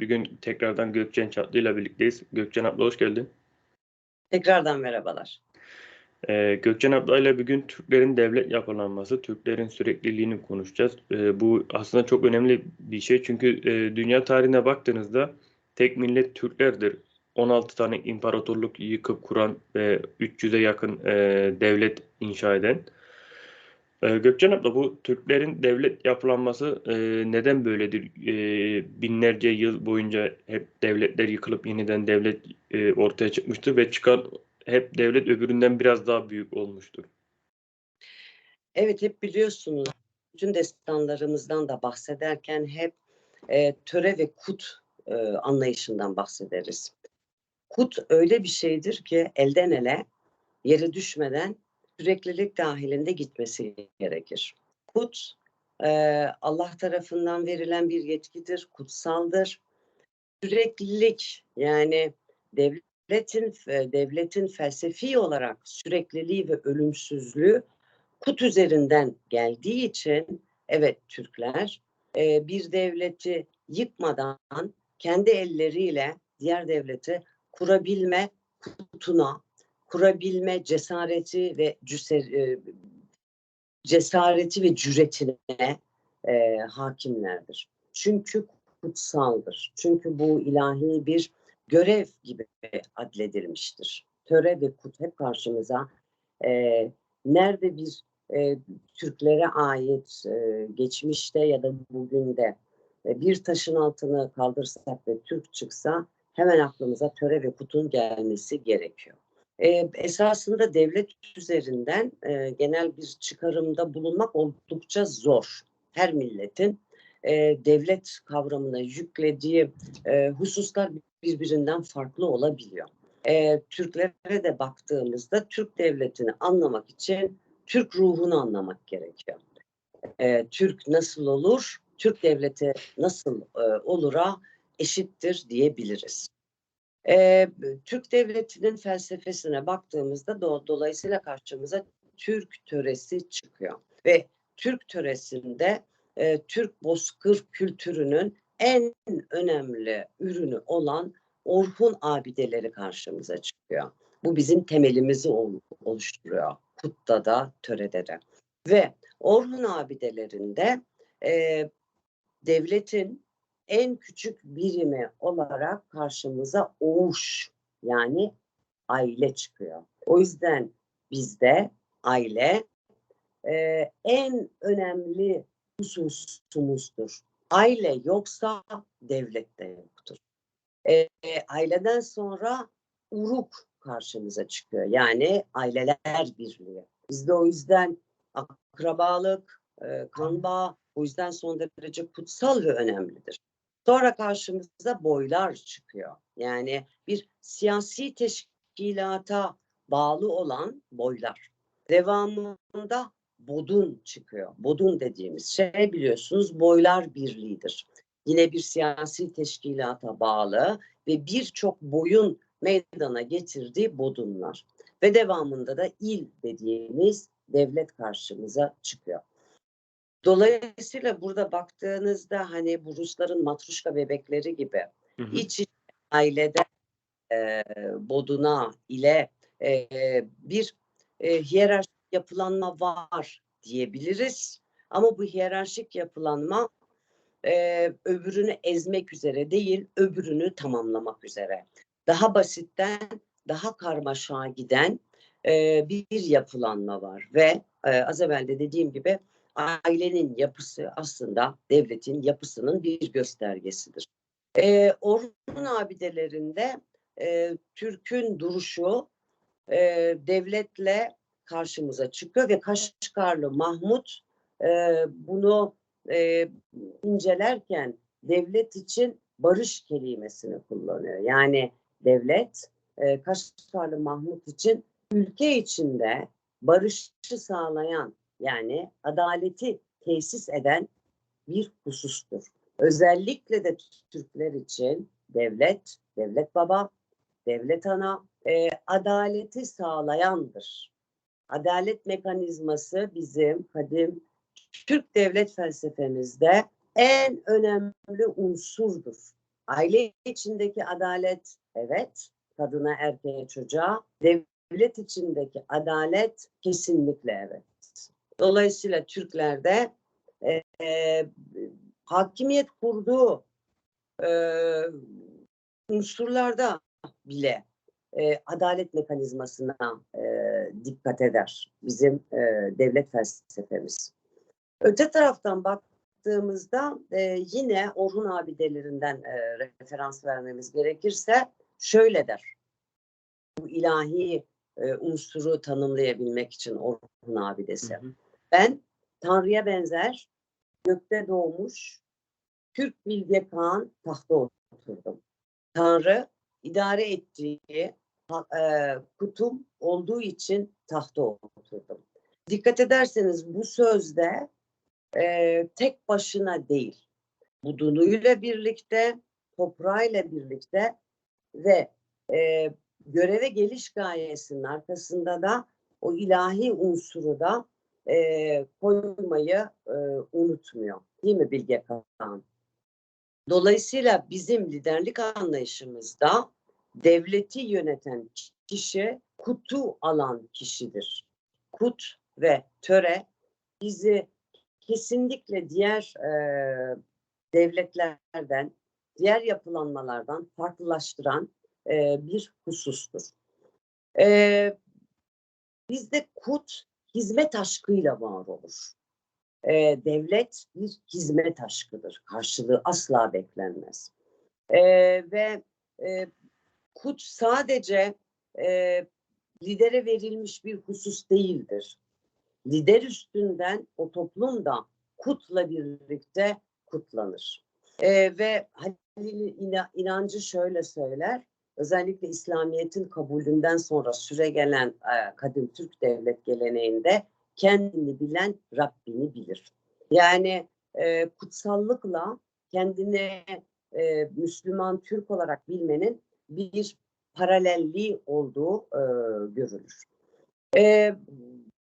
Bugün tekrardan Gökçen Çatlı ile birlikteyiz. Gökçen abla hoş geldin. Tekrardan merhabalar. Ee, Gökçen abla ile bugün Türklerin devlet yapılanması, Türklerin sürekliliğini konuşacağız. Ee, bu aslında çok önemli bir şey çünkü e, dünya tarihine baktığınızda tek millet Türklerdir. 16 tane imparatorluk yıkıp kuran ve 300'e yakın e, devlet inşa eden. Ee, Gökçen abla bu Türklerin devlet yapılanması e, neden böyledir? E, binlerce yıl boyunca hep devletler yıkılıp yeniden devlet e, ortaya çıkmıştır ve çıkan hep devlet öbüründen biraz daha büyük olmuştur. Evet hep biliyorsunuz bütün destanlarımızdan da bahsederken hep e, töre ve kut e, anlayışından bahsederiz. Kut öyle bir şeydir ki elden ele yere düşmeden süreklilik dahilinde gitmesi gerekir. Kut e, Allah tarafından verilen bir yetkidir, kutsaldır. Süreklilik yani devletin devletin felsefi olarak sürekliliği ve ölümsüzlüğü kut üzerinden geldiği için evet Türkler e, bir devleti yıkmadan kendi elleriyle diğer devleti kurabilme kutuna kurabilme cesareti ve cüser, e, cesareti ve cüretine e, hakimlerdir. Çünkü kutsaldır. Çünkü bu ilahi bir görev gibi adledilmiştir. Töre ve kut hep karşımıza e, nerede bir e, Türklere ait e, geçmişte ya da bugün de e, bir taşın altını kaldırsak ve Türk çıksa hemen aklımıza töre ve kutun gelmesi gerekiyor. E, esasında devlet üzerinden e, genel bir çıkarımda bulunmak oldukça zor. Her milletin e, devlet kavramına yüklediği e, hususlar birbirinden farklı olabiliyor. E, Türklere de baktığımızda Türk devletini anlamak için Türk ruhunu anlamak gerekiyor. E, Türk nasıl olur, Türk devleti nasıl e, olura eşittir diyebiliriz. E, Türk devletinin felsefesine baktığımızda do, dolayısıyla karşımıza Türk töresi çıkıyor. Ve Türk töresinde e, Türk bozkır kültürünün en önemli ürünü olan Orhun abideleri karşımıza çıkıyor. Bu bizim temelimizi oluşturuyor. Kutta da, törede de. Ve Orhun abidelerinde e, devletin en küçük birimi olarak karşımıza oğuş yani aile çıkıyor. O yüzden bizde aile e, en önemli hususumuzdur. Aile yoksa devlet de yoktur. E, aileden sonra uruk karşımıza çıkıyor. Yani aileler birliği. Bizde o yüzden akrabalık, e, kan bağı o yüzden son derece kutsal ve önemlidir. Sonra karşımıza boylar çıkıyor. Yani bir siyasi teşkilata bağlı olan boylar. Devamında bodun çıkıyor. Bodun dediğimiz şey biliyorsunuz boylar birliğidir. Yine bir siyasi teşkilata bağlı ve birçok boyun meydana getirdiği bodunlar. Ve devamında da il dediğimiz devlet karşımıza çıkıyor. Dolayısıyla burada baktığınızda hani bu Rusların matruşka bebekleri gibi hı hı. iç ailede e, boduna ile e, bir e, hiyerarşik yapılanma var diyebiliriz. Ama bu hiyerarşik yapılanma e, öbürünü ezmek üzere değil, öbürünü tamamlamak üzere. Daha basitten, daha karmaşa giden e, bir yapılanma var ve e, az evvel de dediğim gibi ailenin yapısı aslında devletin yapısının bir göstergesidir. E, Orhun abidelerinde e, Türk'ün duruşu e, devletle karşımıza çıkıyor ve Kaşgarlı Mahmut e, bunu e, incelerken devlet için barış kelimesini kullanıyor. Yani devlet e, Kaşgarlı Mahmut için ülke içinde barışı sağlayan yani adaleti tesis eden bir husustur. Özellikle de Türkler için devlet, devlet baba, devlet ana e, adaleti sağlayandır. Adalet mekanizması bizim kadim Türk devlet felsefemizde en önemli unsurdur. Aile içindeki adalet evet, kadına, erkeğe, çocuğa. Devlet içindeki adalet kesinlikle evet. Dolayısıyla Türklerde e, e, hakimiyet kurduğu e, unsurlarda bile e, adalet mekanizmasına e, dikkat eder bizim e, devlet felsefemiz. Öte taraftan baktığımızda e, yine Orhun abidelerinden e, referans vermemiz gerekirse şöyle der. Bu ilahi e, unsuru tanımlayabilmek için Orhun abidesi. Hı hı. Ben Tanrı'ya benzer, gökte doğmuş, Türk Bilge Kağan tahta oturdum. Tanrı idare ettiği e, kutum olduğu için tahta oturdum. Dikkat ederseniz bu sözde e, tek başına değil, budunuyla birlikte, toprağıyla birlikte ve e, göreve geliş gayesinin arkasında da o ilahi unsuru da e, koymayı e, unutmuyor. Değil mi Bilge Kağan? Dolayısıyla bizim liderlik anlayışımızda devleti yöneten kişi kutu alan kişidir. Kut ve töre bizi kesinlikle diğer e, devletlerden, diğer yapılanmalardan farklılaştıran e, bir husustur. E, bizde kut hizmet aşkıyla var olur. E, devlet bir hizmet aşkıdır. Karşılığı asla beklenmez. E, ve e, kut sadece e, lidere verilmiş bir husus değildir. Lider üstünden o toplum da kutla birlikte kutlanır. E, ve Halil ina- inancı şöyle söyler. Özellikle İslamiyet'in kabulünden sonra süre gelen e, kadim Türk devlet geleneğinde kendini bilen Rabbini bilir. Yani e, kutsallıkla kendini e, Müslüman Türk olarak bilmenin bir paralelliği olduğu e, görülür. E,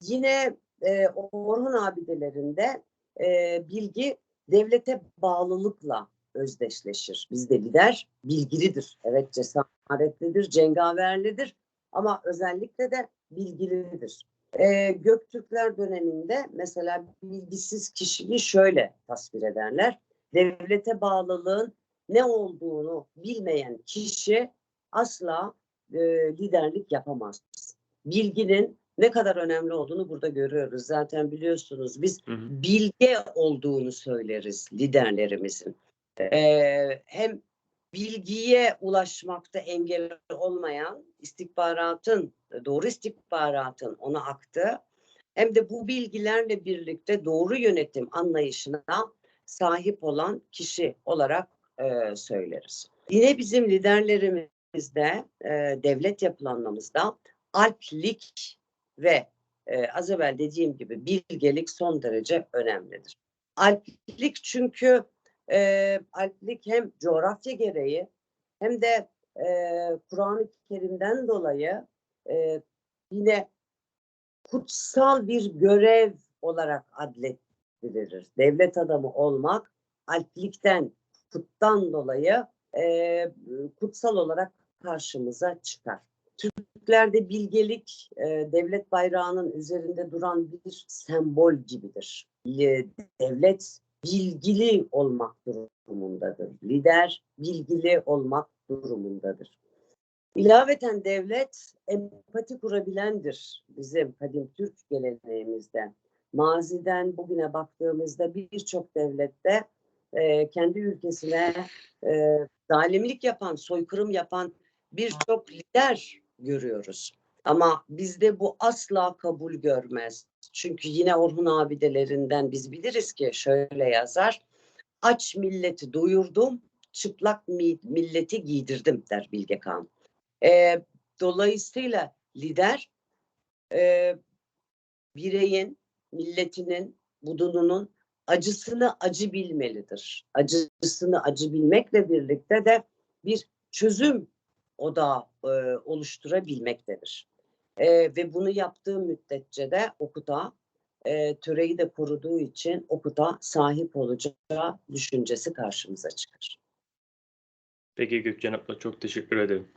yine e, Orhun abidelerinde e, bilgi devlete bağlılıkla özdeşleşir. Bizde lider bilgilidir. Evet cesaretlidir, cengaverlidir ama özellikle de bilgilidir. Ee, Göktürkler döneminde mesela bilgisiz kişiliği şöyle tasvir ederler. Devlete bağlılığın ne olduğunu bilmeyen kişi asla e, liderlik yapamaz. Bilginin ne kadar önemli olduğunu burada görüyoruz. Zaten biliyorsunuz biz Hı hı. bilge olduğunu söyleriz liderlerimizin. Ee, hem bilgiye ulaşmakta engel olmayan istihbaratın, doğru istihbaratın ona aktığı hem de bu bilgilerle birlikte doğru yönetim anlayışına sahip olan kişi olarak e, söyleriz. Yine bizim liderlerimizde, e, devlet yapılanmamızda alplik ve e, az evvel dediğim gibi bilgelik son derece önemlidir. Alplik çünkü e, alplik hem coğrafya gereği hem de e, Kur'an-ı Kerim'den dolayı e, yine kutsal bir görev olarak adledilir. Devlet adamı olmak alplikten, kuttan dolayı e, kutsal olarak karşımıza çıkar. Türklerde bilgelik e, devlet bayrağının üzerinde duran bir sembol gibidir. E, devlet bilgili olmak durumundadır. Lider bilgili olmak durumundadır. İlaveten devlet empati kurabilendir bizim kadim Türk geleneğimizde. Maziden bugüne baktığımızda birçok devlette e, kendi ülkesine e, zalimlik yapan, soykırım yapan birçok lider görüyoruz. Ama bizde bu asla kabul görmez. Çünkü yine Orhun abidelerinden biz biliriz ki şöyle yazar. Aç milleti doyurdum, çıplak mi- milleti giydirdim der Bilge Kağan. Ee, dolayısıyla lider e, bireyin, milletinin, budununun acısını acı bilmelidir. Acısını acı bilmekle birlikte de bir çözüm odağı e, oluşturabilmektedir. E, ve bunu yaptığı müddetçe de okuta e, töreyi de koruduğu için okuta sahip olacağı düşüncesi karşımıza çıkar. Peki Gökçen abla çok teşekkür ederim.